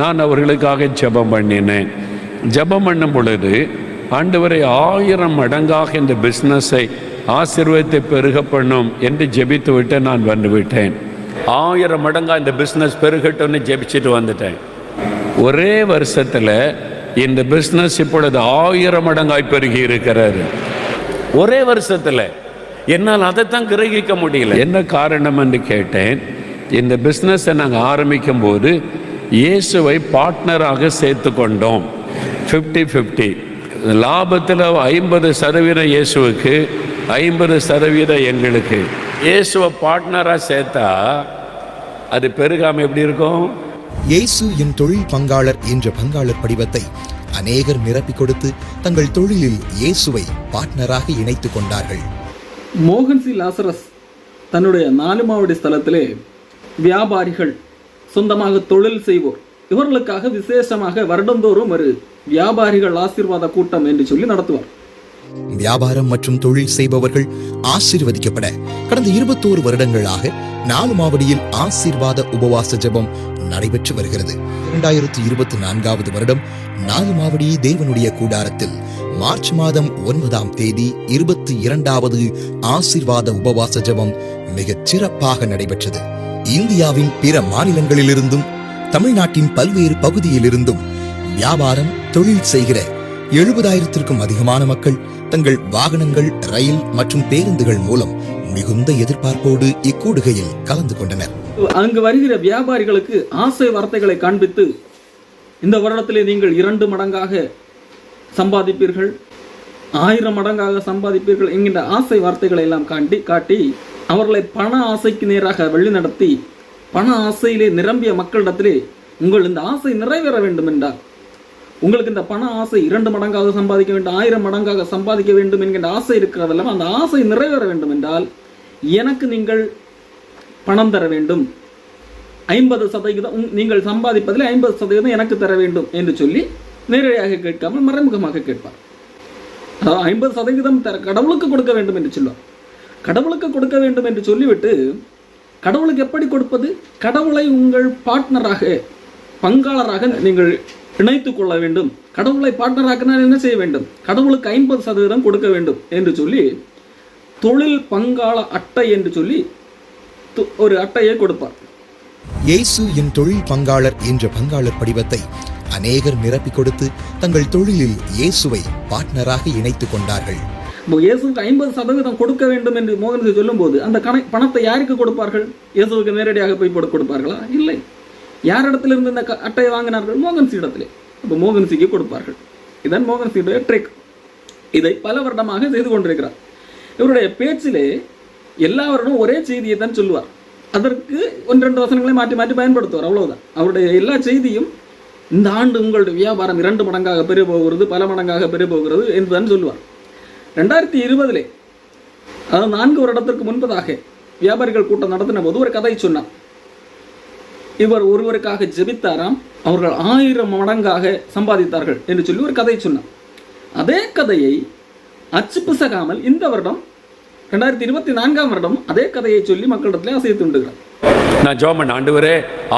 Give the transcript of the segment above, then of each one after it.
நான் அவர்களுக்காக ஜெபம் பண்ணினேன். ஜெபம் பண்ணும் பொழுது ஆண்டவரை ஆயிரம் மடங்காக இந்த பிஸ்னஸை ஆசீர்வத்தை பெருக பண்ணும் என்று ஜெபித்து விட்டு நான் வந்து விட்டேன். ஆயிரம் மடங்கா இந்த பிஸ்னஸ் பெருகட்டும்னு ஜெபிச்சுட்டு வந்துட்டேன். ஒரே வருஷத்தில் இந்த பிஸ்னஸ் இப்பொழுது ஆயிரம் மடங்காய் பெருகி இருக்கிறாரு ஒரே வருஷத்தில் என்னால் அதைத்தான் கிரகிக்க முடியல. என்ன காரணம் என்று கேட்டேன். இந்த பிஸ்னஸை நாங்கள் ஆரம்பிக்கும் போது இயேசுவை பார்ட்னராக சேர்த்து கொண்டோம் ஃபிஃப்டி ஃபிஃப்டி லாபத்தில் ஐம்பது சதவீதம் இயேசுவுக்கு ஐம்பது சதவீதம் எங்களுக்கு. இயேசுவை பார்ட்னராக சேர்த்தா அது பெருகாமல் எப்படி இருக்கும்? இயேசு என் தொழில் பங்காளர் என்ற பங்காளர் படிவத்தை அநேகர் நிரப்பிக் கொடுத்து தங்கள் தொழிலில் இயேசுவை பார்ட்னராக இணைத்துக் கொண்டார்கள். மோகன் சி லாசரஸ் தன்னுடைய நாலுமாவடி ஸ்தலத்திலே வியாபாரிகள் சொந்தமாக தொழில் செய்வோர். இவர்களுக்காக விசேஷமாக வருடந்தோறும் ஒரு வியாபாரிகள் ஆசீர்வாத கூட்டம் என்று சொல்லி நடத்துவார். வியாபாரம் மற்றும் தொழில் செய்பவர்கள் ஆசீர்வதிக்கப்பட கடந்த இருபத்தோரு வருடங்களாக நாலு மாவடியில் ஆசீர்வாத உபவாச ஜெபம் நடைபெற்று வருகிறது. இரண்டாயிரத்தி இருபத்தி நான்காவது வருடம் நாலு மாவடி தேவனுடைய கூடாரத்தில் மார்ச் மாதம் ஒன்பதாம் தேதி இருபத்தி இரண்டாவது ஆசீர்வாத உபவாச ஜெபம் மிகச் சிறப்பாக நடைபெற்றது. இந்தியாவின் பிற மாநிலங்களிலிருந்தும் தமிழ்நாட்டின் பல்வேறு பகுதியிலிருந்தும் வியாபாரம் தொழில் செய்கிற எழுபதாயிரத்திற்கும் அதிகமான மக்கள் தங்கள் வாகனங்கள் ரயில் மற்றும் பேருந்துகள் மூலம் மிகுந்த எதிர்பார்ப்போடு இக்கூடுகையில் கலந்து கொண்டனர். அங்கு வருகிற வியாபாரிகளுக்கு ஆசை வார்த்தைகளை காண்பித்து இந்த வருடத்திலே நீங்கள் இரண்டு மடங்காக சம்பாதிப்பீர்கள். ஆயிரம் மடங்காக சம்பாதிப்பீர்கள் என்கின்ற ஆசை வார்த்தைகளை எல்லாம் காட்டி காட்டி அவர்களை பண ஆசைக்கு நேராக வழிநடத்தி பண ஆசையிலே நிரம்பிய மக்களிடத்திலே உங்கள் இந்த ஆசை நிறைவேற வேண்டும் என்றார். உங்களுக்கு இந்த பண ஆசை இரண்டு மடங்காக சம்பாதிக்க வேண்டும் ஆயிரம் மடங்காக சம்பாதிக்க வேண்டும் என்கின்ற ஆசை இருக்கிறதெல்லாம் அந்த ஆசை நிறைவேற வேண்டும் என்றால் எனக்கு நீங்கள் பணம் தர வேண்டும். ஐம்பது சதவீதம் உங்- நீங்கள் சம்பாதிப்பதில் ஐம்பது சதவீதம் எனக்கு தர வேண்டும் என்று சொல்லி நேரடியாக கேட்காமல் மறைமுகமாக கேட்பார். அதாவது ஐம்பது சதவீதம் தர கடவுளுக்கு கொடுக்க வேண்டும் என்று சொல்லும் கடவுளுக்கு கொடுக்க வேண்டும் என்று சொல்லிவிட்டு கடவுளுக்கு எப்படி கொடுப்பது? கடவுளை உங்கள் பார்ட்னராக பங்காளராக நீங்கள் இணைத்து கொள்ள வேண்டும். கடவுளை பார்ட்னராக்கினால் என்ன செய்ய வேண்டும்? கடவுளுக்கு ஐம்பது சதவீதம் கொடுக்க வேண்டும் என்று சொல்லி தொழில் பங்காள அட்டை என்று சொல்லி ஒரு அட்டையை கொடுப்பார். இயேசு என் தொழில் பங்காளர் என்ற பங்காளர் படிவத்தை அநேகர் நிரப்பிக் கொடுத்து தங்கள் தொழிலில் இயேசுவை பார்ட்னராக இணைத்துக் கொண்டார்கள். இப்போ இயேசுவுக்கு ஐம்பது சதவீதம் கொடுக்க வேண்டும் என்று மோகன்ஜி சொல்லும்போது அந்த கண பணத்தை யாருக்கு கொடுப்பார்கள்? இயேசுவுக்கு நேரடியாக போய் போட்டு கொடுப்பார்களா? இல்லை. யாரிடத்திலிருந்து இந்த அட்டையை வாங்கினார்கள்? மோகன்சி இடத்திலே. அப்போ மோகன்சிக்கு கொடுப்பார்கள். இதன் மோகன்சியுடைய ட்ரிக் இதை பல வருடமாக செய்து கொண்டிருக்கிறார். இவருடைய பேச்சிலே எல்லாவரிடம் ஒரே செய்தியை தான் சொல்லுவார். அதற்கு ஒன்றெண்டு வசனங்களை மாற்றி மாற்றி பயன்படுத்துவார். அவ்வளவுதான். அவருடைய எல்லா செய்தியும் இந்த ஆண்டு உங்களுடைய வியாபாரம் இரண்டு மடங்காக பெரிய போகிறது பல மடங்காக பெரிய போகிறது என்றுதான் சொல்லுவார். ரெண்டாயிரத்தி இருபதிலே அதாவது நான்கு வருடத்திற்கு முன்பதாக வியாபாரிகள் கூட்டம் நடத்தின போது ஒரு கதை சொன்னார். இவர் ஒருவருக்காக ஜெபித்தாராம் அவர்கள் ஆயிரம் மடங்காக சம்பாதித்தார்கள் என்று சொல்லி ஒரு கதை சொன்னார். அதே கதையை அச்சு பிசகாமல் இந்த வருடம் ரெண்டாயிரத்தி இருபத்தி நான்காம் வருடம் அதே கதையை சொல்லி மக்களிடத்திலே அசைத்து உண்டுகிறார். நான் ஜெபம் பண்ண ஆண்டவரே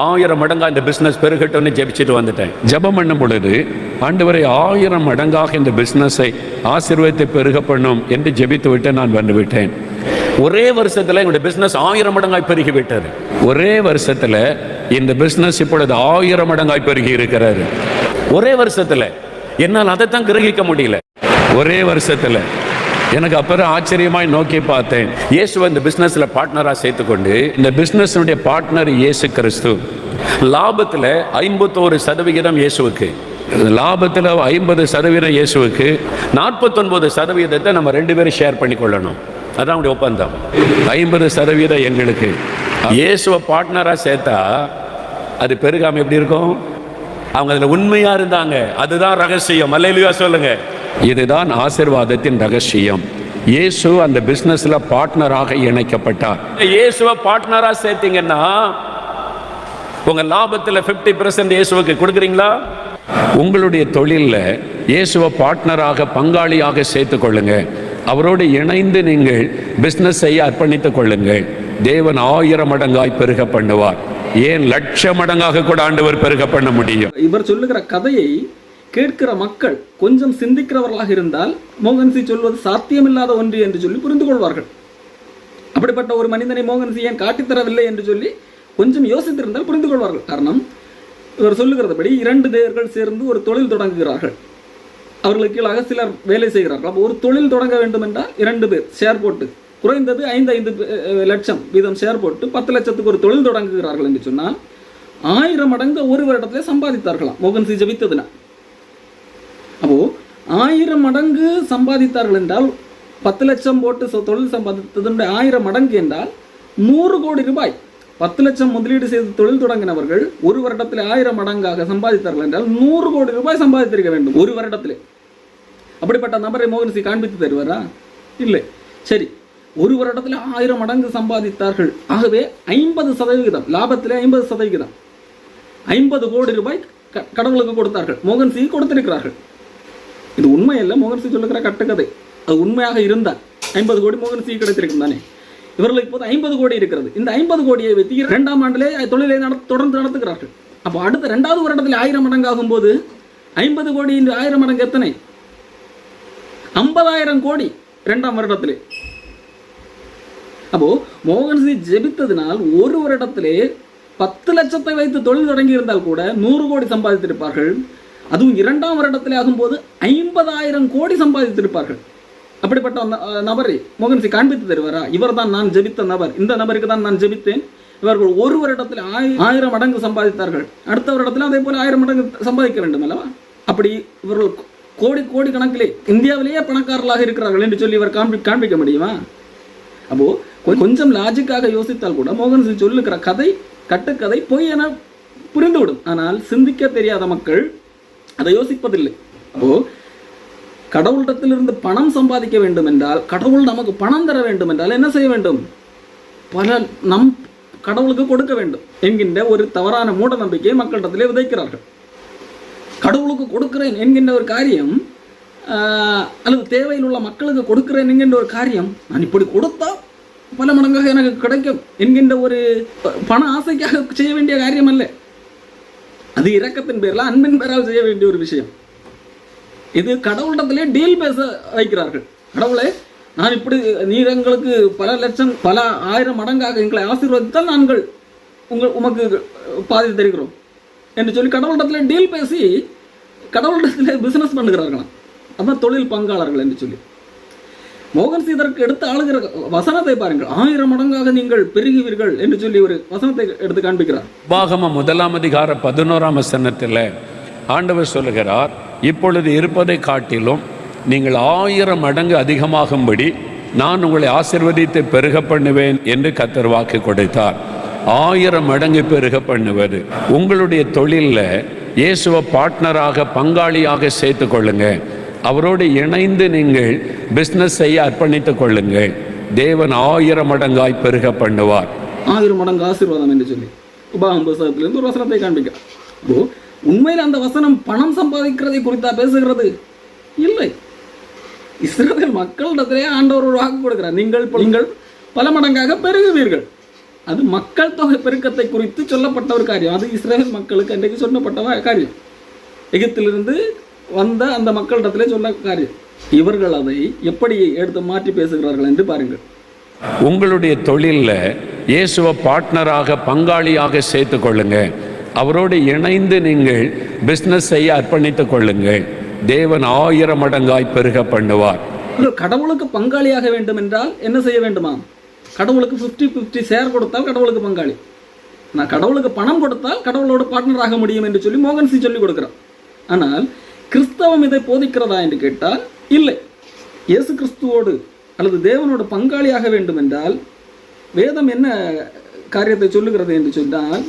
ஆயிரம் மடங்காக இந்த பிஸ்னஸ் பெருகட்டும்னு ஜெபிச்சுட்டு வந்துட்டேன். ஜெபம் பண்ணும் பொழுது ஆண்டவரை ஆயிரம் மடங்காக இந்த பிஸ்னஸை ஆசீர்வத்தை பெருக பண்ணும் என்று ஜெபித்து விட்டு நான் வந்து விட்டேன். ஒரே வருஷத்துல என்னுடைய பிசினஸ் ஆயிரம் மடங்காய் பெருகி விட்டது. ஒரே வருஷத்துல இந்த பிசினஸ் இப்பொழுது ஆயிரம் மடங்காய் பெருகி இருக்கிறாரு ஒரே வருஷத்துல என்னால் அதைத்தான் கிரகிக்க முடியல. ஒரே வருஷத்துல எனக்கு அப்புறம் ஆச்சரியமாய் நோக்கி பார்த்தேன். இயேசுவை இந்த பார்ட்னராக சேர்த்து சேர்த்துக்கொண்டு இந்த பிஸ்னஸினுடைய பார்ட்னர் இயேசு கிறிஸ்து. லாபத்தில் ஐம்பத்தோரு சதவிகிதம் இயேசுவுக்கு. லாபத்தில் ஐம்பது சதவீதம் இயேசுவுக்கு நாற்பத்தொன்பது சதவீதத்தை நம்ம ரெண்டு பேரும் ஷேர் பண்ணி கொள்ளணும் அதான் அவருடைய ஒப்பந்தம். ஐம்பது சதவீதம் எங்களுக்கு. இயேசுவை பார்ட்னராக சேர்த்தா அது பெருகாமல் எப்படி இருக்கும்? அவங்க அதில் உண்மையாக இருந்தாங்க. அதுதான் ரகசியம். அல்லையா சொல்லுங்கள் இதுதான் ஆசீர்வாதத்தின் ரகசியம். இயேசு அந்த பிசினஸ்ல பார்ட்னராக இணைக்கப்பட்டார். இயேசுவை பார்ட்னரா சேர்த்தீங்கன்னா உங்க லாபத்துல 50% பர்சன்ட் இயேசுவுக்கு கொடுக்குறீங்களா? உங்களுடைய தொழில்ல இயேசுவை பார்ட்னராக பங்காளியாக சேர்த்துக் கொள்ளுங்க. அவரோடு இணைந்து நீங்கள் பிசினஸ் செய்ய அர்ப்பணித்துக் கொள்ளுங்கள். தேவன் ஆயிரம் மடங்காய் பெருக பண்ணுவார். ஏன் லட்ச மடங்காக கூட ஆண்டவர் பெருக பண்ண முடியும்? இவர் சொல்லுகிற கதையை கேட்கிற மக்கள் கொஞ்சம் சிந்திக்கிறவர்களாக இருந்தால் மோகன்சி சொல்வது சாத்தியமில்லாத ஒன்று என்று சொல்லி புரிந்து கொள்வார்கள். அப்படிப்பட்ட ஒரு மனிதனை மோகன்சி ஏன் காட்டித்தரவில்லை என்று சொல்லி கொஞ்சம் யோசித்திருந்தால் புரிந்து கொள்வார்கள். காரணம் இவர் சொல்லுகிறதபடி இரண்டு தேவர்கள் சேர்ந்து ஒரு தொழில் தொடங்குகிறார்கள். அவர்களுக்கு கீழாக சிலர் வேலை செய்கிறார்கள். அப்போ ஒரு தொழில் தொடங்க வேண்டும் என்றால் இரண்டு பேர் ஷேர் போட்டு குறைந்தது ஐந்து ஐந்து லட்சம் வீதம் ஷேர் போட்டு பத்து லட்சத்துக்கு ஒரு தொழில் தொடங்குகிறார்கள் என்று சொன்னால் ஆயிரம் மடங்கு ஒரு வருடத்திலே சம்பாதித்தார்களாம் மோகன்சி ஜபித்ததுனா ஆயிரம் மடங்கு சம்பாதித்தார்கள் என்றால் பத்து லட்சம் போட்டு தொழில் சம்பாதித்ததனுடைய ஆயிரம் மடங்கு என்றால் நூறு கோடி ரூபாய். பத்து லட்சம் முதலீடு செய்து தொழில் தொடங்கினவர்கள் ஒரு வருடத்தில் ஆயிரம் மடங்காக சம்பாதித்தார்கள் என்றால் நூறு கோடி ரூபாய் சம்பாதித்திருக்க வேண்டும் ஒரு வருடத்தில். அப்படிப்பட்ட நபரை மோகன்சி காண்பித்து தருவாரா? இல்லை. சரி ஒரு வருடத்தில் ஆயிரம் மடங்கு சம்பாதித்தார்கள். ஆகவே ஐம்பது சதவிகிதம் லாபத்தில் ஐம்பது சதவிகிதம். ஐம்பது கோடி ரூபாய் க- கடவுளுக்கு கொடுத்தார்கள். மோகன்சி கொடுத்திருக்கிறார்கள். இது உண்மை மோகன் மோகன்சி சொல்லுகிற கட்டுக்கதை அது உண்மையாக இருந்தால் ஐம்பது கோடி மோகன்சி கிடைத்திருக்கும் தானே? இவர்களுக்கு இப்போது ஐம்பது கோடி இருக்கிறது. இந்த ஐம்பது கோடியை வைத்து இரண்டாம் ஆண்டிலே தொழிலை நட தொடர்ந்து நடத்துகிறார்கள். அப்போ அடுத்த ரெண்டாவது வருடத்தில் ஆயிரம் மடங்காகும் போது ஐம்பது கோடி இன்று ஆயிரம் மடங்கு எத்தனை? ஐம்பதாயிரம் கோடி ரெண்டாம் வருடத்திலே. அப்போ மோகன்சி ஜெபித்ததினால் ஒரு வருடத்திலே பத்து லட்சத்தை வைத்து தொழில் தொடங்கி இருந்தால் கூட நூறு கோடி சம்பாதித்திருப்பார்கள். அதுவும் இரண்டாம் வருடத்திலே ஆகும்போது ஐம்பதாயிரம் கோடி சம்பாதித்திருப்பார்கள். அப்படிப்பட்ட நபரை மோகன்சி காண்பித்து தருவாரா? இவர்தான் நான் ஜெபித்த நபர். இந்த நபருக்கு தான் நான் ஜெபித்தேன். இவர்கள் ஒரு வருடத்தில் ஆயிரம் மடங்கு சம்பாதித்தார்கள். அடுத்த வருடத்தில் அதே போல ஆயிரம் மடங்கு சம்பாதிக்க வேண்டும் அல்லவா? அப்படி இவர்கள் கோடி கோடி கணக்கிலே இந்தியாவிலேயே பணக்காரர்களாக இருக்கிறார்கள் என்று சொல்லி இவர் காண்பி காண்பிக்க முடியுமா? அப்போ கொஞ்சம் லாஜிக்காக யோசித்தால் கூட மோகன்சி சொல்லுகிற கதை கட்டுக்கதை பொய் என புரிந்துவிடும். ஆனால் சிந்திக்க தெரியாத மக்கள் அதை யோசிப்பதில்லை. அப்போ கடவுளிடத்திலிருந்து பணம் சம்பாதிக்க வேண்டும் என்றால் கடவுள் நமக்கு பணம் தர வேண்டும் என்றால் என்ன செய்ய வேண்டும்? பல நம் கடவுளுக்கு கொடுக்க வேண்டும் என்கின்ற ஒரு தவறான மூட நம்பிக்கையை மக்களிடத்திலே விதைக்கிறார்கள். கடவுளுக்கு கொடுக்கிறேன் என்கின்ற ஒரு காரியம் அல்லது தேவையில் உள்ள மக்களுக்கு கொடுக்கிறேன் என்கின்ற ஒரு காரியம் நான் இப்படி கொடுத்தா பல மடங்காக எனக்கு கிடைக்கும் என்கின்ற ஒரு பண ஆசைக்காக செய்ய வேண்டிய காரியம் அல்ல அது இரக்கத்தின் பேரில் அன்பின் பேரால் செய்ய வேண்டிய ஒரு விஷயம். இது கடவுளிடத்திலே டீல் பேச வைக்கிறார்கள். கடவுளே நான் இப்படி நீர் எங்களுக்கு பல லட்சம் பல ஆயிரம் மடங்காக எங்களை ஆசீர்வதித்தால் நாங்கள் உங்கள் உமக்கு பாதி தருகிறோம். என்று சொல்லி கடவுளிடத்தில் டீல் பேசி கடவுளிடத்தில் பிஸ்னஸ் பண்ணுகிறார்களாம். அதான் தொழில் பங்காளர்கள் என்று சொல்லி. மோகன் இதற்கு எடுத்து ஆளுகிற வசனத்தை பாருங்கள். ஆயிரம் மடங்காக நீங்கள் பெருகுவீர்கள் என்று சொல்லி ஒரு வசனத்தை எடுத்து காண்பிக்கிறார். பாகம முதலாம் அதிகார பதினோராம் வசனத்தில் ஆண்டவர் சொல்லுகிறார் இப்பொழுது இருப்பதை காட்டிலும் நீங்கள் ஆயிரம் மடங்கு அதிகமாகும்படி நான் உங்களை ஆசிர்வதித்து பெருக பண்ணுவேன் என்று கத்தர் வாக்கு கொடுத்தார். ஆயிரம் மடங்கு பெருக பண்ணுவது உங்களுடைய தொழிலில் இயேசுவை பார்ட்னராக பங்காளியாக சேர்த்து கொள்ளுங்கள் அவரோடு இணைந்து நீங்கள் பிஸ்னஸ் செய்ய அர்ப்பணித்துக் கொள்ளுங்கள். தேவன் ஆயிரம் மடங்காய் பெருக பண்ணுவார். ஆயிரம் மடங்கு ஆசீர்வாதம் என்று சொல்லி. உபாகம் புஸ்தகத்திலிருந்து ஒரு வசனத்தை காண்பிக்கிறார் அப்போ உண்மையில் அந்த வசனம் பணம் சம்பாதிக்கிறதை குறித்தா பேசுகிறது? இல்லை. இஸ்ரேல் மக்களிடத்திலே ஆண்டவர் ஒரு வாக்கு கொடுக்கிறார். நீங்கள் நீங்கள் பல மடங்காக பெருகுவீர்கள். அது மக்கள் தொகை பெருக்கத்தை குறித்து சொல்லப்பட்ட ஒரு காரியம். அது இஸ்ரேல் மக்களுக்கு அன்றைக்கு சொல்லப்பட்ட காரியம். எகிப்திலிருந்து வந்த அந்த மக்களிடத்திலே சொல்ல காரியம். இவர்கள் அதை எப்படி எடுத்து மாற்றி பேசுகிறார்கள் என்று பாருங்கள். உங்களுடைய தொழிலில் இயேசுவை பார்ட்னராக பங்காளியாக சேர்த்து கொள்ளுங்க அவரோடு இணைந்து நீங்கள் பிஸ்னஸ் செய்ய அர்ப்பணித்துக் கொள்ளுங்கள். தேவன் ஆயிரம் மடங்காய் பெருக பண்ணுவார். கடவுளுக்கு பங்காளியாக வேண்டும் என்றால் என்ன செய்ய வேண்டுமா கடவுளுக்கு 50 50 ஷேர் கொடுத்தால் கடவுளுக்கு பங்காளி. நான் கடவுளுக்கு பணம் கொடுத்தால் கடவுளோட பார்ட்னர் ஆக முடியும் என்று சொல்லி மோகன்சி சொல்லி கொடுக்கிறார். ஆனால் கிறிஸ்தவம் இதை போதிக்கிறதா என்று கேட்டால் இல்லை. இயேசு கிறிஸ்துவோடு அல்லது தேவனோடு பங்காளியாக வேண்டும் என்றால் வேதம் என்ன காரியத்தை சொல்லுகிறது என்று சொன்னால்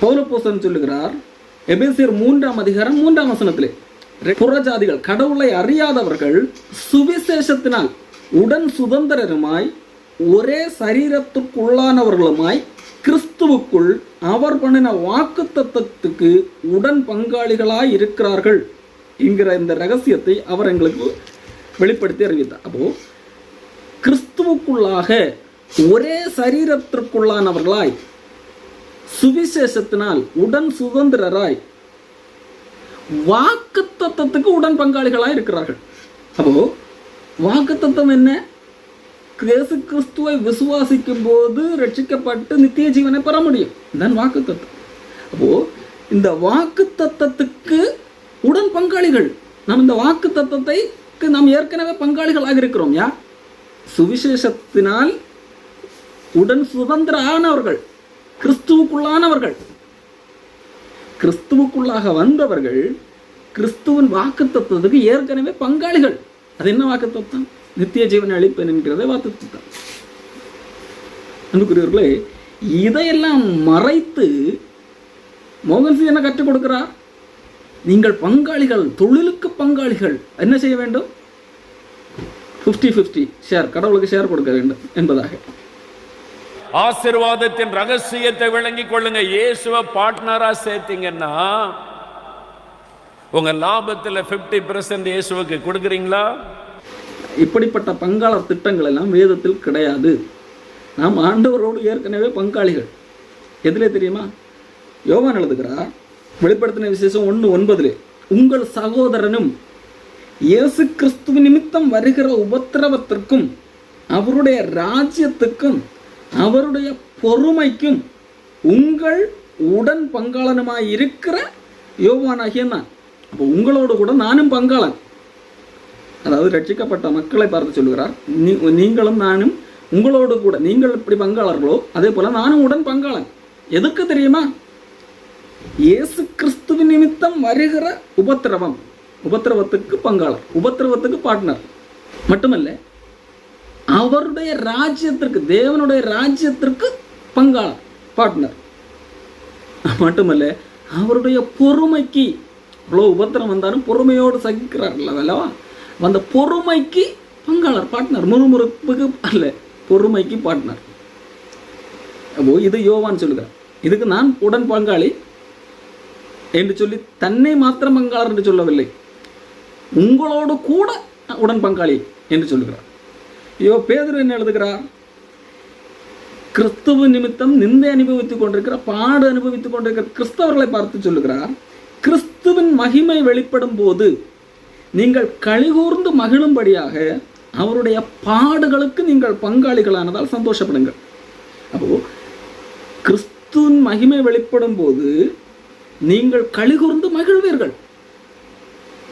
பௌலப்போசன் சொல்லுகிறார் எபேசியர் மூன்றாம் அதிகாரம் மூன்றாம் வசனத்திலே புறஜாதிகள் கடவுளை அறியாதவர்கள் சுவிசேஷத்தினால் உடன் சுதந்திரருமாய் ஒரே சரீரத்துக்குள்ளானவர்களுமாய் கிறிஸ்துவுக்குள் அவர் பண்ணின வாக்கு தத்துவத்துக்கு உடன் பங்காளிகளாக இருக்கிறார்கள் என்கிற இந்த ரகசியத்தை அவர் எங்களுக்கு வெளிப்படுத்தி அறிவித்தார். அப்போ கிறிஸ்துவுக்குள்ளாக ஒரே சரீரத்திற்குள்ளானவர்களாய் சுவிசேஷத்தினால் உடன் சுதந்திரராய் வாக்கு தத்துவத்துக்கு உடன் பங்காளிகளாக இருக்கிறார்கள். அப்போ வாக்கு தத்துவம் என்ன? இயேசு கிறிஸ்துவை விசுவாசிக்கும் போது ரட்சிக்கப்பட்டு நித்திய ஜீவனை பெற முடியும் தான் வாக்கு தத்துவம் அப்போ இந்த வாக்கு தத்தத்துக்கு உடன் பங்காளிகள் நாம் இந்த வாக்கு தத்தத்தைக்கு நாம் ஏற்கனவே பங்காளிகளாக இருக்கிறோம் யா சுவிசேஷத்தினால் உடன் சுதந்திர ஆனவர்கள் கிறிஸ்துவுக்குள்ளானவர்கள் கிறிஸ்துவுக்குள்ளாக வந்தவர்கள் கிறிஸ்துவின் வாக்கு தத்துவத்துக்கு ஏற்கனவே பங்காளிகள் அது என்ன வாக்கு தத்துவம் நித்திய ஜீவனை அளிப்பேன் என்கிறதே வாக்கு அன்புக்குரியவர்களே இதையெல்லாம் மறைத்து மோகன்சி என்ன கற்றுக் கொடுக்கிறார்? நீங்கள் பங்காளிகள் தொழிலுக்கு பங்காளிகள் என்ன செய்ய வேண்டும்? 50 50 ஷேர் கடவுளுக்கு ஷேர் கொடுக்க வேண்டும் என்பதாக. ஆசீர்வாதத்தின் ரகசியத்தை விளங்கிக் கொள்ளுங்க. இயேசுவை பார்ட்னரா சேர்த்தீங்கன்னா உங்க லாபத்துல 50% இயேசுவுக்கு கொடுக்குறீங்களா? இப்படிப்பட்ட பங்காளர் திட்டங்கள் எல்லாம் வேதத்தில் கிடையாது. நாம் ஆண்டவரோடு ஏற்கனவே பங்காளிகள். எதிலே தெரியுமா? யோவான் எழுதுகிறார் வெளிப்படுத்தின விசேஷம் ஒன்று ஒன்பதிலே உங்கள் சகோதரனும் இயேசு கிறிஸ்துவ நிமித்தம் வருகிற உபத்திரவத்திற்கும் அவருடைய ராஜ்யத்துக்கும் அவருடைய பொறுமைக்கும் உங்கள் உடன் பங்காளனுமாய் இருக்கிற யோவானாகிய நான். அப்போ உங்களோடு கூட நானும் பங்காளன். அதாவது ரட்சிக்கப்பட்ட மக்களை பார்த்து சொல்லுகிறார். நீ நீங்களும் நானும் உங்களோடு கூட நீங்கள் எப்படி பங்காளர்களோ அதே போல நானும் உடன் பங்காளன். எதுக்கு தெரியுமா? இயேசு கிறிஸ்துவின் நிமித்தம் வருகிற உபத்திரவம். உபத்திரவத்துக்கு பங்காளர் உபத்திரவத்துக்கு பார்ட்னர் மட்டுமல்ல அவருடைய ராஜ்யத்திற்கு தேவனுடைய ராஜ்யத்திற்கு பங்காளர் பார்ட்னர் மட்டுமல்ல அவருடைய பொறுமைக்கு அவ்வளோ உபத்திரம் வந்தாலும் பொறுமையோடு சகிக்கிறார்கள் அல்லவா அந்த பொறுமைக்கு பங்காளர் பார்ட்னர் முறுமுறுப்புக்கு அல்ல பொறுமைக்கு பார்ட்னர் அப்போ இது யோவான் சொல்லுகிறார். இதுக்கு நான் உடன் பங்காளி என்று சொல்லி தன்னை மாத்திரம் பங்காளர் என்று சொல்லவில்லை. உங்களோடு கூட உடன் பங்காளி என்று சொல்லுகிறார். ஐயோ பேதர் என்ன எழுதுகிறார்? கிறிஸ்துவ நிமித்தம் நிந்தை அனுபவித்துக் கொண்டிருக்கிற பாடு அனுபவித்துக் கொண்டிருக்கிற கிறிஸ்தவர்களை பார்த்து சொல்லுகிறார். கிறிஸ்துவின் மகிமை வெளிப்படும் போது நீங்கள் கழிகூர்ந்து மகிழும்படியாக அவருடைய பாடுகளுக்கு நீங்கள் பங்காளிகளானதால் சந்தோஷப்படுங்கள். அப்போ கிறிஸ்துவின் மகிமை வெளிப்படும் போது நீங்கள் கழிகூர்ந்து மகிழ்வீர்கள்.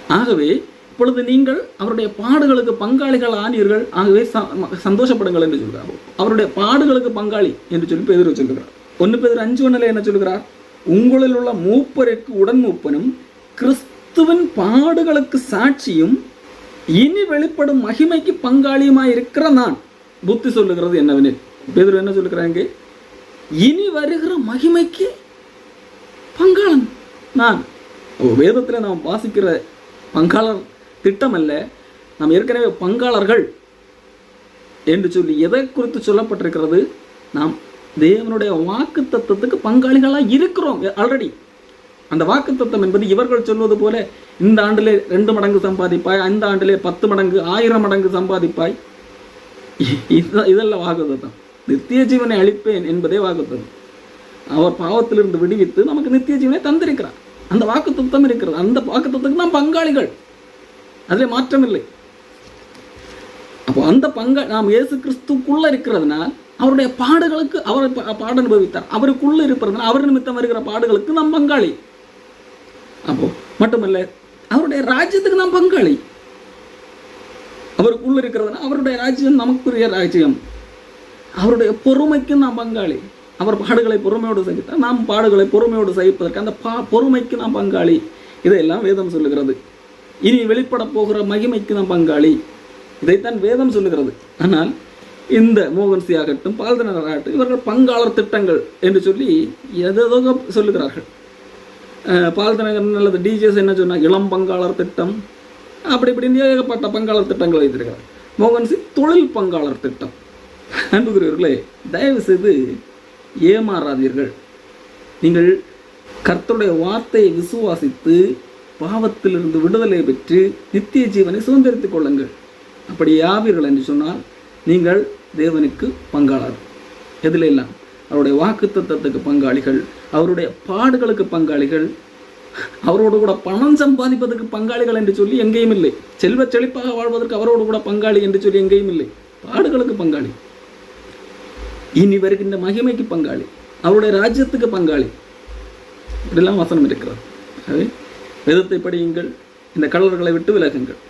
ஆகவே இப்பொழுது நீங்கள் அவருடைய பாடுகளுக்கு பங்காளிகள் ஆனீர்கள் ஆகவே ச- சந்தோஷப்படுங்கள் என்று சொல்கிறார். அவருடைய பாடுகளுக்கு பங்காளி என்று சொல்லி பேதர் சொல்கிறார் ஒன்று பேதர் அஞ்சு ஒன்றில் என்ன சொல்கிறார் உங்களில் உள்ள மூப்பருக்கு உடன் மூப்பனும் கிறிஸ்துவின் பாடுகளுக்கு சாட்சியும் இனி வெளிப்படும் மகிமைக்கு பங்காளியுமாய் இருக்கிற நான். புத்தி சொல்லுகிறது என்னவெனில். பேதர் என்ன சொல்லுகிறாங்க இனி வருகிற மகிமைக்கு பங்காளன் நான். வேதத்தில் நாம் வாசிக்கிற பங்காளர் திட்டம் அல்ல நாம் ஏற்கனவே பங்காளர்கள் என்று சொல்லி எதை குறித்து சொல்லப்பட்டிருக்கிறது? நாம் தேவனுடைய வாக்கு தத்துவத்துக்கு பங்காளிகளாக இருக்கிறோம் ஆல்ரெடி அந்த வாக்கு தத்துவம் என்பது இவர்கள் சொல்வது போல இந்த ஆண்டிலே ரெண்டு மடங்கு சம்பாதிப்பாய் அந்த ஆண்டிலே பத்து மடங்கு ஆயிரம் மடங்கு சம்பாதிப்பாய். இதெல்லாம் இதெல்லாம் தத்துவம் நித்திய ஜீவனை அளிப்பேன் என்பதே வாக்குத்தத்தம் அவர் பாவத்திலிருந்து விடுவித்து நமக்கு நித்திய ஜீவனை தந்திருக்கிறார். அந்த வாக்குத்தத்தம் இருக்கிறது. அந்த வாக்குத்தத்துக்கு நாம் பங்காளிகள். அதில் மாற்றமில்லை அப்போ அந்த பங்க நாம் இயேசு கிறிஸ்துக்குள்ளே இருக்கிறதுனால் அவருடைய பாடுகளுக்கு அவர் பா- பாடு அனுபவித்தார் அவருக்குள்ள இருப்பதுனால் அவர் நிமித்தம் வருகிற பாடுகளுக்கு நாம் பங்காளி. அப்போ மட்டுமல்ல அவருடைய ராஜ்யத்துக்கு நாம் பங்காளி. அவருக்குள்ள இருக்கிறதுனா அவருடைய ராஜ்யம் நமக்குரிய ராஜ்யம். அவருடைய பொறுமைக்கு நாம் பங்காளி. அவர் பாடுகளை பொறுமையோடு சகித்தார் நாம் பாடுகளை பொறுமையோடு சகிப்பதற்கு அந்த பா பொறுமைக்கு நாம் பங்காளி. இதையெல்லாம் வேதம் சொல்லுகிறது. இனி வெளிப்பட போகிற மகிமைக்கு நாம் பங்காளி. இதைத்தான் வேதம் சொல்லுகிறது. ஆனால் இந்த மோகன்சி ஆகட்டும் பால்தனர் ஆகட்டும் இவர்கள் பங்காளர் திட்டங்கள் என்று சொல்லி எதோ சொல்லுகிறார்கள். அஹ் அல்லது டிஜிஎஸ் என்ன சொன்னால் இளம் பங்காளர் திட்டம். அப்படி இப்படின்னு ஏகப்பட்ட பங்காளர் திட்டங்கள் வைத்திருக்கிறார். மோகன் சிங் தொழில் பங்காளர் திட்டம். அன்புக்குரியவர்களே தயவு செய்து ஏமாறாதீர்கள். நீங்கள் கர்த்தருடைய வார்த்தையை விசுவாசித்து பாவத்திலிருந்து விடுதலை பெற்று நித்திய ஜீவனை சுதந்திரித்துக் கொள்ளுங்கள். அப்படி யாவீர்கள் என்று சொன்னால் நீங்கள் தேவனுக்கு பங்காளர். எதில் எல்லாம் அவருடைய வாக்குத்தத்தத்துக்கு பங்காளிகள் அவருடைய பாடுகளுக்கு பங்காளிகள் அவரோடு கூட பணம் சம்பாதிப்பதற்கு பங்காளிகள் என்று சொல்லி எங்கேயும் இல்லை. செல்வ செழிப்பாக வாழ்வதற்கு அவரோடு கூட பங்காளி என்று சொல்லி எங்கேயும் இல்லை. பாடுகளுக்கு பங்காளி. இனி வருகின்ற மகிமைக்கு பங்காளி. அவருடைய ராஜ்யத்துக்கு பங்காளி. இப்படிலாம் வசனம் இருக்கிறது. ஆகவே வேதத்தை படியுங்கள் இந்த கலர்களை விட்டு விலகுங்கள்.